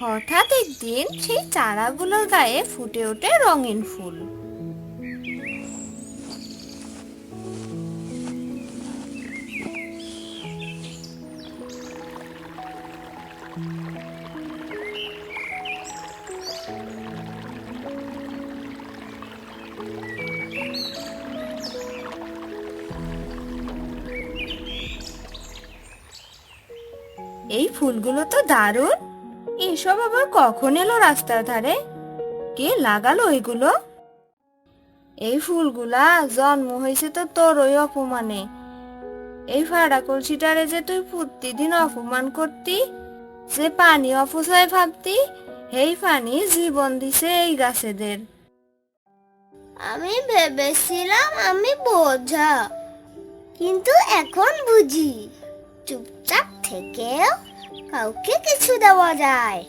হঠাৎ একদিন সেই চারাগুলোর গায়ে ফুটে ওঠে রঙিন ফুল। এই ফুলগুলো তো দারুণ! এসব আবার কখন এলো রাস্তার ধারে? কে লাগালো এগুলো? এই ফুলগুলা জন্ম হয়েছে তো তোর ওই অপমানে। এই ফাড়া কলসিটারে যে তুই প্রতিদিন অপমান করতি, যে পানি অপচয় ভাবতি এই পানি জীবন দিছে এই গাছেদের। আমি ভেবেছিলাম আমি বোঝা, কিন্তু এখন বুঝি, চুপচাপ থেকেও কাউকে কিছু দেওয়া যায়।